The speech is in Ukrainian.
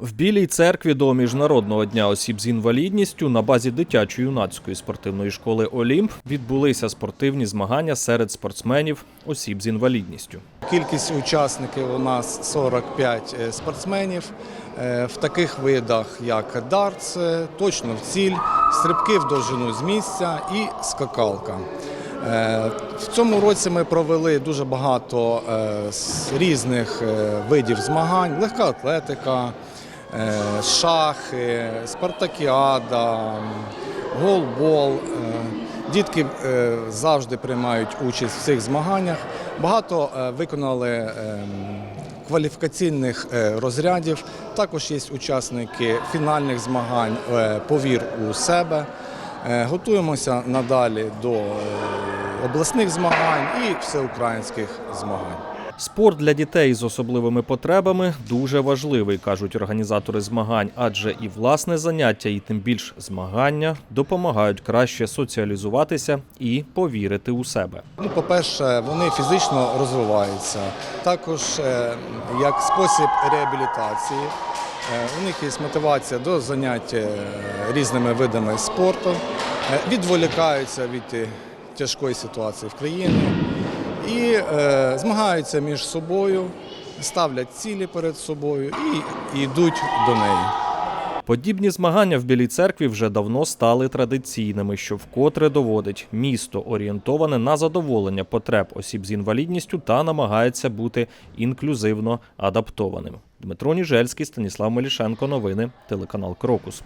В Білій церкві до Міжнародного дня осіб з інвалідністю на базі дитячо-юнацької спортивної школи Олімп відбулися спортивні змагання серед спортсменів осіб з інвалідністю. Кількість учасників у нас 45 спортсменів е, в таких видах, як дартс, е, точно в ціль, стрибки в довжину з місця і скакалка. Е, В цьому році ми провели дуже багато е, різних е, видів змагань: легка атлетика, е, шахи, спартакіада, голбол. Е, Дітки е, завжди приймають участь в цих змаганнях. Багато е, виконали е, кваліфікаційних е, розрядів. Також є учасники фінальних змагань е, Повір у себе. Е, Готуємося надалі до е, обласних змагань і всеукраїнських змагань. Спорт для дітей з особливими потребами дуже важливий, кажуть організатори змагань, адже і власне заняття, і тим більш змагання допомагають краще соціалізуватися і повірити у себе. Ну, по-перше, вони фізично розвиваються. Також е, як спосіб реабілітації. Е, У них є мотивація до заняття е, різними видами спорту, відволікаються від тяжкої ситуації в країні і е, змагаються між собою, ставлять цілі перед собою і йдуть до неї. Подібні змагання в Білій церкві вже давно стали традиційними, що вкотре доводить місто орієнтоване на задоволення потреб осіб з інвалідністю та намагається бути інклюзивно адаптованим. Дмитро Ніжельський, Станіслав Мелішенко. Новини телеканал Крокус.